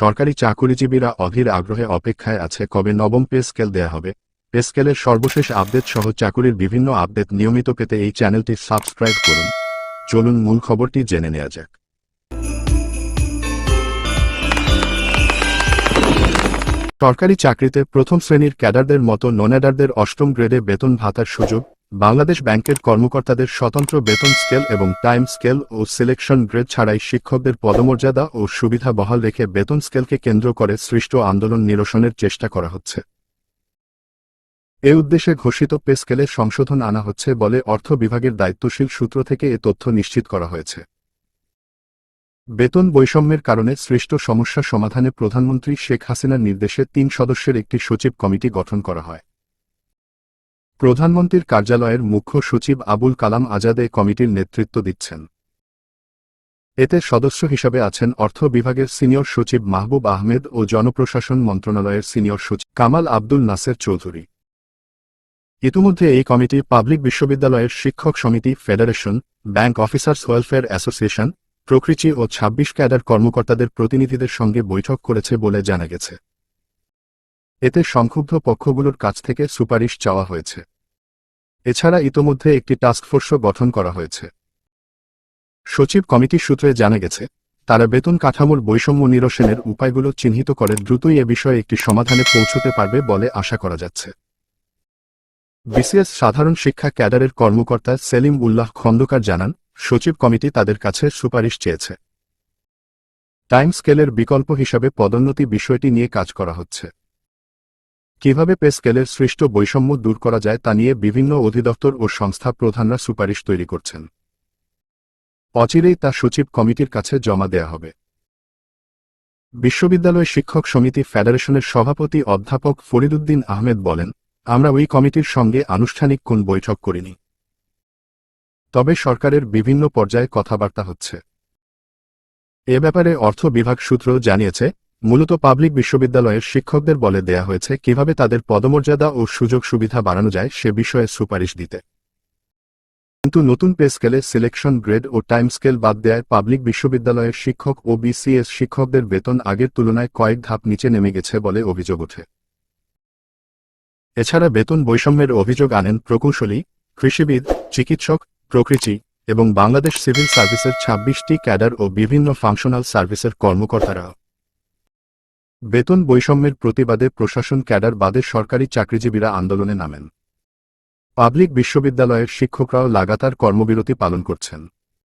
সরকারি চাকুরিজীবীরা অধীর আগ্রহে অপেক্ষায় আছে কবে নবম পে স্কেল দেয়া হবে। পে স্কেলের সর্বশেষ আপডেট সহ চাকুরির বিভিন্ন আপডেট নিয়মিত পেতে এই চ্যানেলটি সাবস্ক্রাইব করুন। চলুন মূল খবরটি জেনে নেওয়া যাক। সরকারি চাকরিতে প্রথম শ্রেণির ক্যাডারদের মতো ননেডারদের অষ্টম গ্রেডে বেতন ভাতার সুযোগ বাংলাদেশ ব্যাংকের কর্মকর্তাদের স্বতন্ত্র বেতন স্কেল এবং টাইম স্কেল ও সিলেকশন গ্রেড ছাড়াই শিক্ষকদের পদমর্যাদা ও সুবিধা বহাল রেখে বেতন স্কেলকে কেন্দ্র করে সৃষ্ট আন্দোলন নিরসনের চেষ্টা করা হচ্ছে। এ উদ্দেশ্যে ঘোষিত পে স্কেলে সংশোধন আনা হচ্ছে বলে অর্থ বিভাগের দায়িত্বশীল সূত্র থেকে এ তথ্য নিশ্চিত করা হয়েছে। বেতন বৈষম্যের কারণে সৃষ্ট সমস্যা সমাধানে প্রধানমন্ত্রী শেখ হাসিনার নির্দেশে তিন সদস্যের একটি সচিব কমিটি গঠন করা হয়। প্রধানমন্ত্রীর কার্যালয়ের মুখ্য সচিব আবুল কালাম আজাদ কমিটির নেতৃত্ব দিচ্ছেন। এতে সদস্য হিসাবে আছেন অর্থ বিভাগের সিনিয়র সচিব মাহবুব আহমেদ ও জনপ্রশাসন মন্ত্রণালয়ের সিনিয়র সচিব কামাল আব্দুল নাসের চৌধুরী। ইতিমধ্যে এই কমিটি পাবলিক বিশ্ববিদ্যালয়ের শিক্ষক সমিতি federation, bank officers welfare association, প্রকৃতি ও ২৬ ক্যাডার কর্মকর্তাদের প্রতিনিধিদের সঙ্গে বৈঠক করেছে বলে জানা গেছে। এতে সংক্ষুব্ধ পক্ষগুলোর কাছ থেকে সুপারিশ চাওয়া হয়েছে। এছাড়া ইতোমধ্যে একটি টাস্কফোর্সও গঠন করা হয়েছে। সচিব কমিটির সূত্রে জানা গেছে, তারা বেতন কাঠামোর বৈষম্য নিরসনের উপায়গুলো চিহ্নিত করে দ্রুতই এ বিষয়ে একটি সমাধানে পৌঁছতে পারবে বলে আশা করা যাচ্ছে। বিসিএস সাধারণ শিক্ষা ক্যাডারের কর্মকর্তা সেলিম উল্লাহ খন্দকার জানান, সচিব কমিটি তাদের কাছে সুপারিশ চেয়েছে। টাইম স্কেলের বিকল্প হিসাবে পদোন্নতি বিষয়টি নিয়ে কাজ করা হচ্ছে। কীভাবে পে স্কেলের সৃষ্ট বৈষম্য দূর করা যায় তা নিয়ে বিভিন্ন অধিদপ্তর ও সংস্থা প্রধানরা সুপারিশ তৈরি করছেন। অচিরেই তা সচিব কমিটির কাছে জমা দেয়া হবে। বিশ্ববিদ্যালয় শিক্ষক সমিতি ফেডারেশনের সভাপতি অধ্যাপক ফরিদুদ্দিন আহমেদ বলেন, আমরা ওই কমিটির সঙ্গে আনুষ্ঠানিক কোন বৈঠক করিনি। তবে সরকারের বিভিন্ন পর্যায়ে কথাবার্তা হচ্ছে। এ ব্যাপারে অর্থ বিভাগ সূত্র জানিয়েছে মূলত পাবলিক বিশ্ববিদ্যালয়ের শিক্ষকদের বলে দেয়া হয়েছে কীভাবে তাদের পদমর্যাদা ও সুযোগ সুবিধা বাড়ানো যায় সে বিষয়ে সুপারিশ দিতে। কিন্তু নতুন পে স্কেলে সিলেকশন গ্রেড ও টাইম স্কেল বাদ দেয় পাবলিক বিশ্ববিদ্যালয়ের শিক্ষক ও বিসিএস শিক্ষকদের বেতন আগের তুলনায় কয়েক ধাপ নিচে নেমে গেছে বলে অভিযোগ ওঠে। এছাড়া বেতন বৈষম্যের অভিযোগ আনেন প্রকৌশলী, কৃষিবিদ, চিকিৎসক, প্রকৃতি এবং বাংলাদেশ সিভিল সার্ভিসের ২৬টি ক্যাডার ও বিভিন্ন ফাংশনাল সার্ভিসের কর্মকর্তারা বেতন বৈষম্যের প্রতিবাদে প্রশাসন ক্যাডার বাদে সরকারি চাকরিজীবীরা আন্দোলনে নামেন। পাবলিক বিশ্ববিদ্যালয়ের শিক্ষকরাও লাগাতার কর্মবিরতি পালন করছেন।